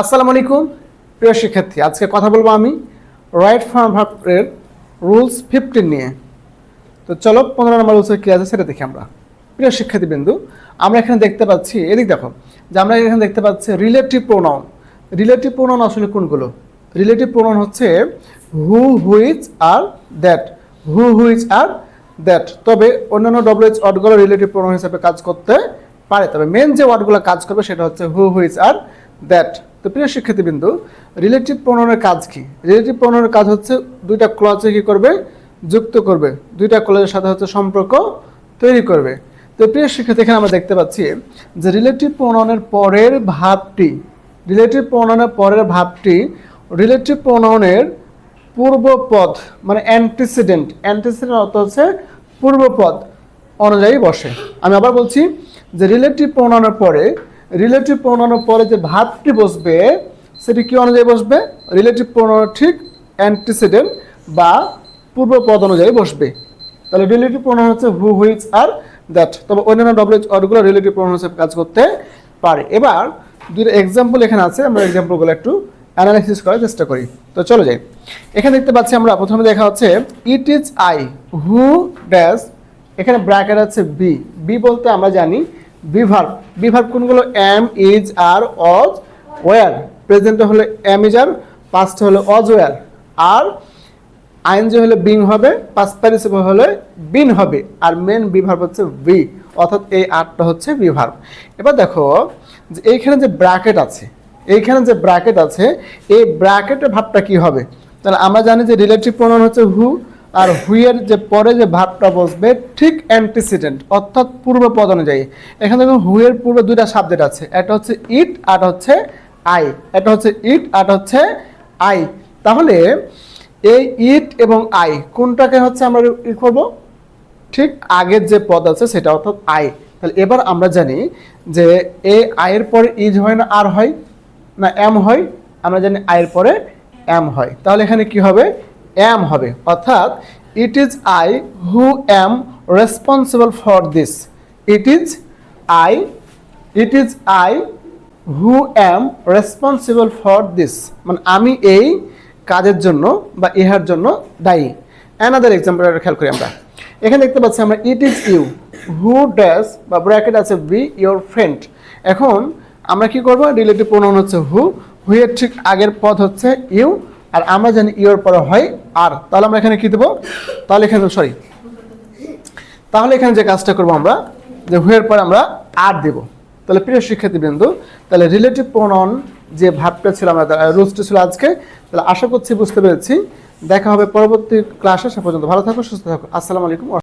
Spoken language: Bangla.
আসসালামু আলাইকুম। প্রিয় শিক্ষার্থী, আজকে কথা বলব আমি রাইট ফর্ম ভার্বের রুলস ফিফটিন নিয়ে। তো চলো পনেরো নম্বর রুলসের কী আছে সেটা দেখি আমরা। প্রিয় শিক্ষার্থী বিন্দু আমরা এখানে দেখতে পাচ্ছি, এদিক দেখো, যে আমরা এখানে দেখতে পাচ্ছি রিলেটিভ প্রোনাউন রিলেটিভ প্রোনাউন আসলে কোনগুলো? রিলেটিভ প্রোনাউন হচ্ছে হু হুইচ আর দ্যাট হু হুইচ আর দ্যাট তবে অন্যান্য ডব্লিউএইচ ওয়ার্ডগুলো রিলেটিভ প্রোনাউন হিসেবে কাজ করতে পারে। তবে মেন যে ওয়ার্ডগুলো কাজ করবে সেটা হচ্ছে হু হুইচ আর দ্যাট তো প্রিয় শিক্ষার্থীবৃন্দু রিলেটিভ প্রণয়নের কাজ কি? রিলেটিভ প্রণয়নের কাজ হচ্ছে দুইটা ক্লজে কি করবে? যুক্ত করবে। দুইটা ক্লজের সাথে হচ্ছে সম্পর্ক তৈরি করবে। তো প্রিয় শিক্ষার্থী, এখানে আমরা দেখতে পাচ্ছি যে রিলেটিভ প্রণয়নের পরের ভাবটি রিলেটিভ প্রণয়নের পরের ভাবটি রিলেটিভ প্রোনাউনের পূর্বপদ মানে অ্যান্টিসিডেন্ট অ্যান্টিসিডেন্ট অর্থ হচ্ছে পূর্বপদ অনুযায়ী বসে। আমি আবার বলছি যে রিলেটিভ প্রণয়নের পরে রিলেটিভ প্রোনাউনের পরে যে ভাবটি বসবে, সেটি কি অনুযায়ী বসবে? রিলেটিভ প্রোনাউনের ঠিক অ্যান্টিসিডেন্ট বা পূর্বপদ অনুযায়ী বসবে। তাহলে রিলেটিভ প্রোনাউন হচ্ছে হু হুইচ আর দ্যাট তবে অন্যান্য ডব্লিউএইচ ওয়ার্ডগুলো রিলেটিভ প্রোনাউন হিসেবে কাজ করতে পারে। এবার দুটো এক্সাম্পল এখানে আছে, আমরা এক্সাম্পলগুলো একটু অ্যানালাইসিস করার চেষ্টা করি। তো চলো যাই। এখানে দেখতে পাচ্ছি আমরা, প্রথমে দেখা হচ্ছে it is I who dash এখানে ব্র্যাকেট আছে বি বি বলতে আমরা জানি বিভার বিভার কোনগুলো? Am is are was were প্রেজেন্টে হলে এম ইজ আর পাস্টে হলে অজ ওয়ার আর আইন যে হলে বিং হবে পাস পারিসিপল হলে বিন হবে। আর মেন বিভার হচ্ছে বি অর্থাৎ এই আটটা হচ্ছে বিভার। এবার দেখো যে এইখানে যে ব্র্যাকেট আছে, এইখানে যে ব্র্যাকেট আছে, এই ব্র্যাকেটের ভাবটা কি হবে? তাহলে আমরা জানি যে রিলেটিভ প্রোনাউন হচ্ছে হু আর হুইয়ের যে পরে যে ভাবটা বসবে, ঠিক অ্যান্টিসিডেন্ট অর্থাৎ পূর্ব পদ অনুযায়ী। এখানে দেখুন, হুইয়ের পূর্বে দুইটা সাবজেক্ট আছে, একটা হচ্ছে ইট আর হচ্ছে আই এটা হচ্ছে ইট আর হচ্ছে আই তাহলে এই ইট এবং আই কোনটাকে হচ্ছে আমরা ই করব? ঠিক আগের যে পদ আছে, সেটা অর্থাৎ আই তাহলে এবার আমরা জানি যে এ আয়ের পরে ইজ হয় না আর হয়? না এম হয়? আমরা জানি আয়ের পরে এম হয়। তাহলে এখানে কি হবে? এম হবে। অর্থাৎ it is I who am responsible for this it is I it is I who am responsible for this মানে আমি এই কাজের জন্য বা ইহার জন্য দায়ী। অ্যানাদার এক্সাম্পল খেয়াল করি আমরা। এখানে দেখতে পাচ্ছি আমরা it is you who dash বা ব্র্যাকেট আছে বি ইউর ফ্রেন্ড এখন আমরা কি করব? রিলেটিভ প্রোনাউন হচ্ছে হু হুয়ের ঠিক আগের পদ হচ্ছে ইউ আর আমরা জানি ইউর পরে হয় আর। তাহলে আমরা এখানে কি দেবো? তাহলে এখানে সরি তাহলে এখানে যে কাজটা করব আমরা, যে হুয়ের পরে আমরা আর দেব। তাহলে প্রিয় শিক্ষার্থীবৃন্দু, তাহলে রিলেটিভ প্রণন যে ভাবটা ছিল আমরা রুলসটা ছিল আজকে, তাহলে আশা করছি বুঝতে পেরেছি। দেখা হবে পরবর্তী ক্লাসে সে পর্যন্ত ভালো থাকো, সুস্থ থাকো। আসসালামু আলাইকুম।